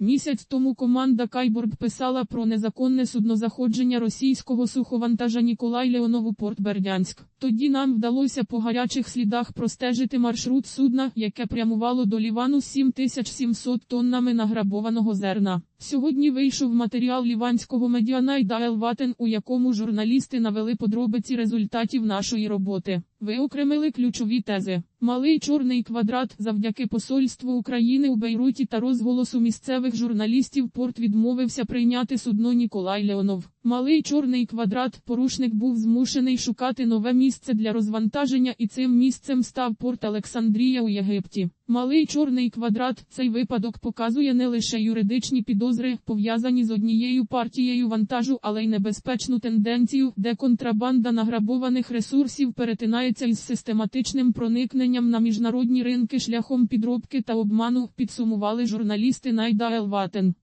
Місяць тому команда Кайборг писала про незаконне суднозаходження російського суховантажа Ніколай Леонов у порт Бердянськ. Тоді нам вдалося по гарячих слідах простежити маршрут судна, яке прямувало до Лівану з 7700 тоннами награбованого зерна. Сьогодні вийшов матеріал ліванського медіанайда Елватен, у якому журналісти навели подробиці результатів нашої роботи. Виокремили ключові тези. Малий чорний квадрат завдяки посольству України у Бейруті та розголосу місцевих журналістів порт відмовився прийняти судно Ніколай Леонов. Малий чорний квадрат порушник був змушений шукати нове місце для розвантаження і цим місцем став порт Олександрія у Єгипті. Малий чорний квадрат цей випадок показує не лише юридичні підозри, пов'язані з однією партією вантажу, але й небезпечну тенденцію, де контрабанда награбованих ресурсів перетинається із систематичним проникненням на міжнародні ринки шляхом підробки та обману, підсумували журналісти Найда Елватен.